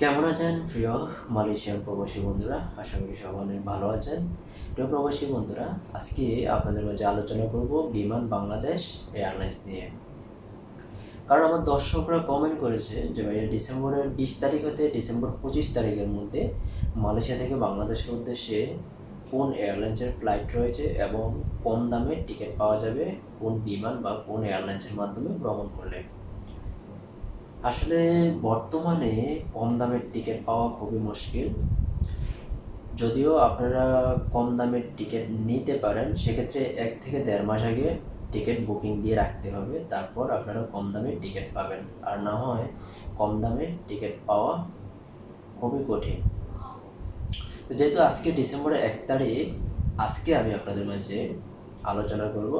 কেমন আছেন? প্রিয় মালয়েশিয়ান প্রবাসী বন্ধুরা, আশা করি সবাই অনেক ভালো আছেন। প্রিয় প্রবাসী বন্ধুরা, আজকে আপনাদের মাঝে আলোচনা করব বিমান বাংলাদেশ এয়ারলাইন্স নিয়ে। কারণ আমার দর্শকরা কমেন্ট করেছে যে, ভাইয়া, ডিসেম্বরের বিশ তারিখ হতে ডিসেম্বর পঁচিশ তারিখের মধ্যে মালয়েশিয়া থেকে বাংলাদেশের উদ্দেশ্যে কোন এয়ারলাইন্সের ফ্লাইট রয়েছে এবং কম দামে টিকিট পাওয়া যাবে, কোন বিমান বা কোন এয়ারলাইন্সের মাধ্যমে ভ্রমণ করলে। আসলে বর্তমানে কম দামের টিকিট পাওয়া খুবই মুশকিল। যদিও আপনারা কম দামের টিকিট নিতে পারেন, সেক্ষেত্রে এক থেকে দেড় মাস আগে টিকিট বুকিং দিয়ে রাখতে হবে, তারপর আপনারা কম দামে টিকিট পাবেন। আর না হয় কম দামে টিকিট পাওয়া খুবই কঠিন। যেহেতু আজকে ডিসেম্বরের এক তারিখ, আজকে আমি আপনাদের মাঝে আলোচনা করব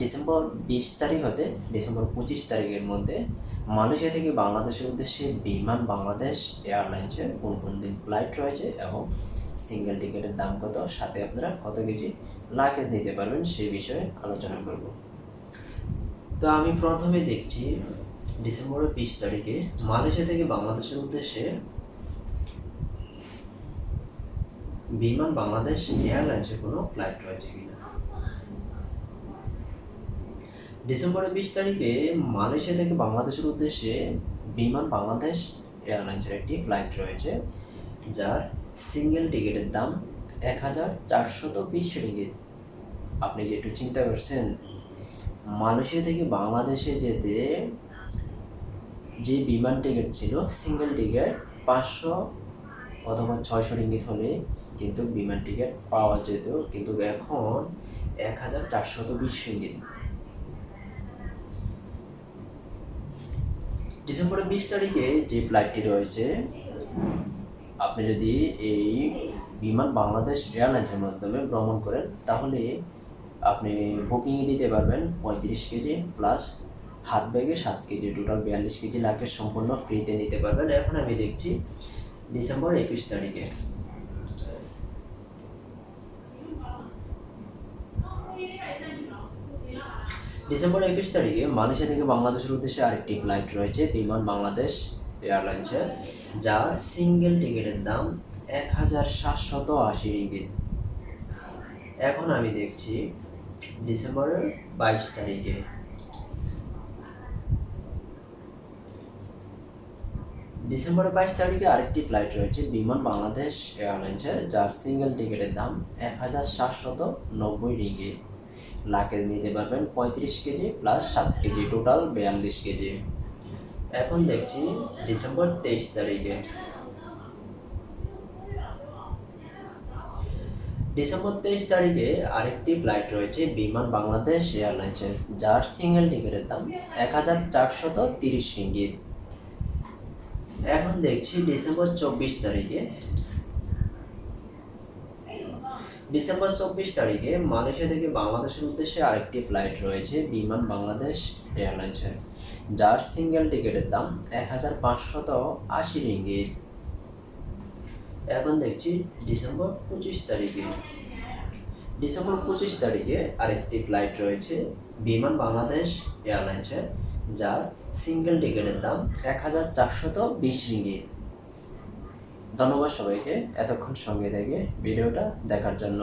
ডিসেম্বর বিশ তারিখ হতে ডিসেম্বর পঁচিশ তারিখের মধ্যে মালয়েশিয়া থেকে বাংলাদেশের উদ্দেশ্যে বিমান বাংলাদেশ এয়ারলাইন্সের কোন কোন দিন ফ্লাইট রয়েছে এবং সিঙ্গেল টিকিটের দাম কত? সাথে আপনারা কত কেজি লাগেজ নিতে পারবেন সেই বিষয়ে আলোচনা করব। তো আমি প্রথমে দেখছি ডিসেম্বরের বিশ তারিখে মালয়েশিয়া থেকে বাংলাদেশের উদ্দেশ্যে বিমান বাংলাদেশ এয়ারলাইন্সের কোনো ফ্লাইট রয়েছে কিনা? ডিসেম্বরের বিশ তারিখে মালয়েশিয়া থেকে বাংলাদেশের উদ্দেশ্যে বিমান বাংলাদেশ এয়ারলাইন্সের একটি ফ্লাইট রয়েছে, যার সিঙ্গেল টিকিটের দাম এক হাজার চারশত বিশ রিঙ্গিত। আপনি যে একটু চিন্তা করছেন? মালয়েশিয়া থেকে বাংলাদেশে যেতে যে বিমান টিকিট ছিল সিঙ্গেল টিকিট পাঁচশো অথবা ছয়শো রিঙ্গিত হলে কিন্তু বিমান টিকিট পাওয়া যেত, কিন্তু এখন এক হাজার চারশত বিশ রিঙ্গিত। ডিসেম্বরের বিশ তারিখে যে ফ্লাইটটি রয়েছে, আপনি যদি এই বিমান বাংলাদেশ এয়ারলাইন্সের মাধ্যমে ভ্রমণ করেন, তাহলে আপনি বুকিংয়ে দিতে পারবেন পঁয়ত্রিশ কেজি প্লাস হাত ব্যাগে সাত কেজি টোটাল বিয়াল্লিশ কেজি লাগেজ সম্পূর্ণ ফ্রিতে নিতে পারবেন। এখন আমি দেখছি ডিসেম্বর একুশ তারিখে। ডিসেম্বর একুশ তারিখে মালয়েশিয়া থেকে বাংলাদেশের উদ্দেশ্যে আরেকটি ফ্লাইট রয়েছে বিমান বাংলাদেশ এয়ারলাইন্সের যার সিঙ্গেল টিকিটের দাম এক হাজার সাতশত আশি রিঙ্গিত। এখন আমি দেখছি ডিসেম্বরের বাইশ তারিখে। ডিসেম্বরের বাইশ তারিখে আরেকটি ফ্লাইট রয়েছে বিমান বাংলাদেশ এয়ারলাইন্সের, যার সিঙ্গেল টিকিটের দাম এক হাজার সাতশত নব্বই রিঙ্গিত। লাগেজ নিতে পারবেন পঁয়ত্রিশ কেজি প্লাস সাত কেজি টোটাল বিয়াল্লিশ কেজি। এখন দেখছি ডিসেম্বর তেইশ তারিখে। ডিসেম্বর তেইশ তারিখে আরেকটি ফ্লাইট রয়েছে বিমান বাংলাদেশ এয়ারলাইন্সের যার সিঙ্গেল টিকিটের দাম এক হাজার চারশত তিরিশ রিঙ্গিত। এখন দেখছি ডিসেম্বর চব্বিশ তারিখে ডিসেম্বর চব্বিশ তারিখে মালয়েশিয়া থেকে বাংলাদেশের উদ্দেশ্যে আরেকটি ফ্লাইট রয়েছে বিমান বাংলাদেশ এয়ারলাইন্সের যার সিঙ্গেল টিকিটের দাম এক হাজার পাঁচশত আশি রিঙ্গিত এখন দেখছি ডিসেম্বর পঁচিশ তারিখে। ডিসেম্বর পঁচিশ তারিখে আরেকটি ফ্লাইট রয়েছে বিমান বাংলাদেশ এয়ারলাইন্সের যার সিঙ্গেল টিকিটের দাম এক হাজার চারশত বিশ রিঙ্গিত ধন্যবাদ সবাইকে এতক্ষণ সঙ্গে থেকে ভিডিওটা দেখার জন্য।